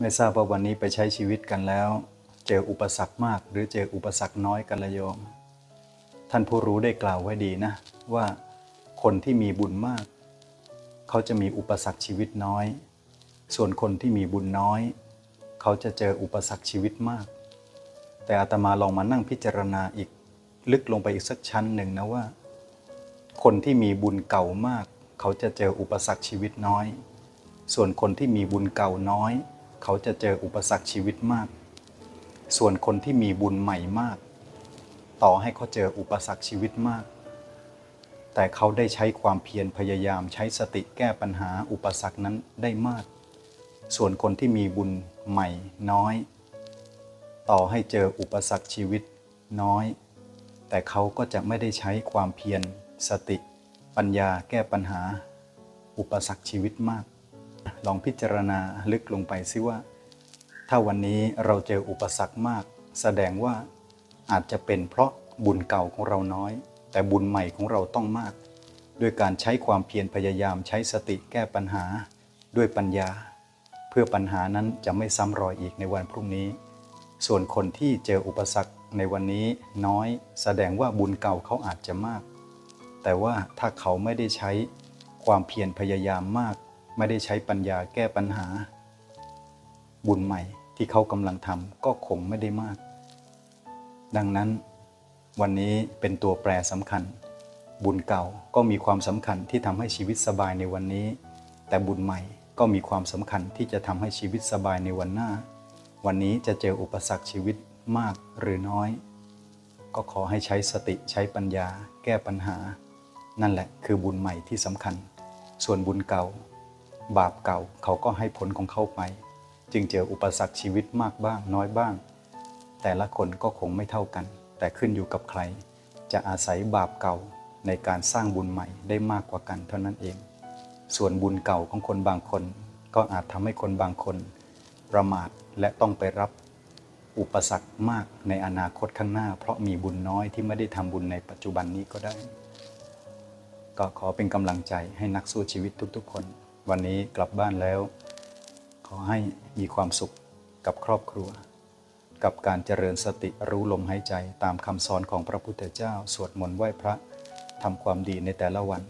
ไม่ทราบว่าวันนี้ไปใช้ชีวิตกันแล้ว เจออุปสรรคมาก หรือเจออุปสรรคน้อยกันละโยม ท่านผู้รู้ได้กล่าวไว้ดีนะ ว่าคนที่มีบุญมาก เขาจะมีอุปสรรคชีวิตน้อย ส่วนคนที่มีบุญน้อย เขาจะเจออุปสรรคชีวิตมาก แต่อาตมาลองมานั่งพิจารณาอีก ลึกลงไปอีกสักชั้นหนึ่งนะว่า คนที่มีบุญเก่ามาก เขาจะเจออุปสรรคชีวิตน้อย ส่วนคนที่มีบุญเก่าน้อย เขาจะเจออุปสรรคชีวิตมาก ส่วนคนที่มีบุญใหม่มาก ต่อให้เขาเจออุปสรรคชีวิตมาก แต่เขาได้ใช้ความเพียรพยายามใช้สติแก้ปัญหาอุปสรรคนั้นได้มาก ส่วนคนที่มีบุญใหม่น้อย ต่อให้เจออุปสรรคชีวิตน้อย แต่เขาก็จะไม่ได้ใช้ความเพียรสติ ปัญญาแก้ปัญหา อุปสรรคชีวิตมาก ลองพิจารณาลึกลงไปซิว่า ถ้าวันนี้เราเจออุปสรรคมาก แสดงว่าอาจจะเป็นเพราะบุญเก่าของเราน้อย แต่บุญใหม่ของเราต้องมาก ด้วยการใช้ความเพียรพยายามใช้สติแก้ปัญหาด้วยปัญญา เพื่อปัญหานั้นจะไม่ซ้ำรอยอีกในวันพรุ่งนี้ ส่วนคนที่เจออุปสรรคในวันนี้น้อย แสดงว่าบุญเก่าเขาอาจจะมาก แต่ว่าถ้าเขาไม่ได้ใช้ความเพียรพยายามมาก ไม่ได้ใช้ปัญญาแก้ปัญหา บุญใหม่ที่เขากำลังทำก็คงไม่ได้มาก ดังนั้น วันนี้เป็นตัวแปรสำคัญ บุญเก่าก็มีความสำคัญที่ทำให้ชีวิตสบายในวันนี้ แต่บุญใหม่ก็มีความสำคัญที่จะทำให้ชีวิตสบายในวันหน้า วันนี้จะเจออุปสรรคชีวิตมากหรือน้อย ก็ขอให้ใช้สติใช้ปัญญา แก้ปัญหา นั่นแหละคือบุญใหม่ที่สำคัญ ส่วนบุญเก่า บาปเก่าเขาก็ให้ผลของเขาไป จึงเจออุปสรรคชีวิตมากบ้างน้อยบ้าง แต่ละคนก็คงไม่เท่ากัน แต่ขึ้นอยู่กับใคร จะอาศัยบาปเก่าในการสร้างบุญใหม่ได้มากกว่ากันเท่านั้นเอง ส่วนบุญเก่าของคนบางคน ก็อาจทำให้คนบางคน ประมาทและต้องไปรับ อุปสรรคมากในอนาคตข้างหน้า เพราะมีบุญน้อยที่ไม่ได้ทำบุญในปัจจุบันนี้ก็ได้ ก็ขอเป็นกำลังใจให้นักสู้ชีวิตทุกๆ คน วันนี้กลับบ้านแล้ว ขอให้มีความสุขกับครอบครัว กับการเจริญสติรู้ลมหายใจตามคำสอนของพระพุทธเจ้า สวดมนต์ไหว้พระทำความดีในแต่ละวัน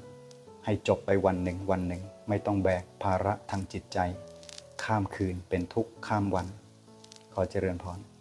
ให้จบไปวันหนึ่งวันหนึ่ง ไม่ต้องแบกภาระทางจิตใจ ข้ามคืนเป็นทุกข์ข้ามวัน ขอเจริญพร